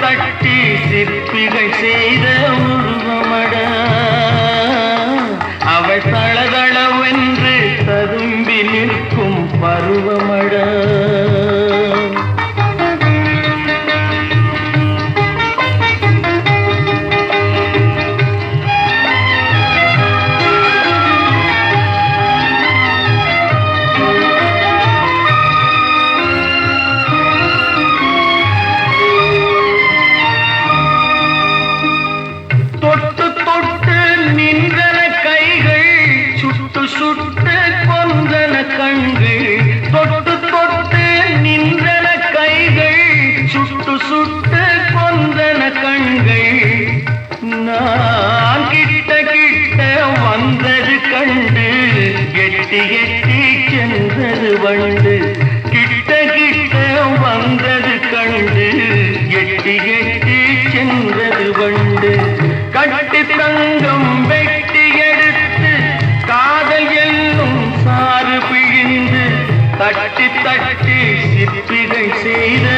கட்டி சிற்பிகள் செய்த உருவமட. எட்டி எட்டி சென்றது வண்டு. கிட்ட கிட்ட வந்தது கண்டு. எட்டி எட்டி சென்றது வண்டு. கட்டி தங்கம் வெட்டி எடுத்து காதல் என்னும் சாறு பிழிந்து. தட்டி தட்டி சிற்பிகள் செய்த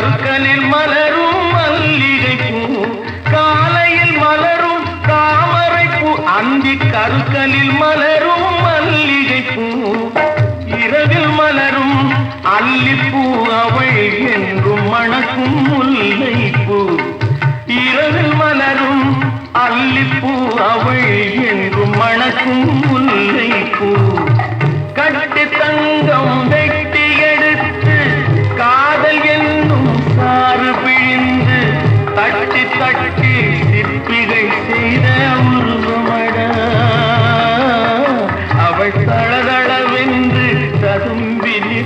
அந்தி மலரும் மல்லிகை காலையில் மலரும் தாமரை பூ அந்தி கருக்கலில் மலரும் மல்லிகை இரவில் மலரும் அல்லிப்பூ அவள் என்றும் மணக்கும் முல்லைப்பூ. இரவில் மலரும் அல்லிப்பூ அவள் என்றும் மணக்கும் തുമ്പിനി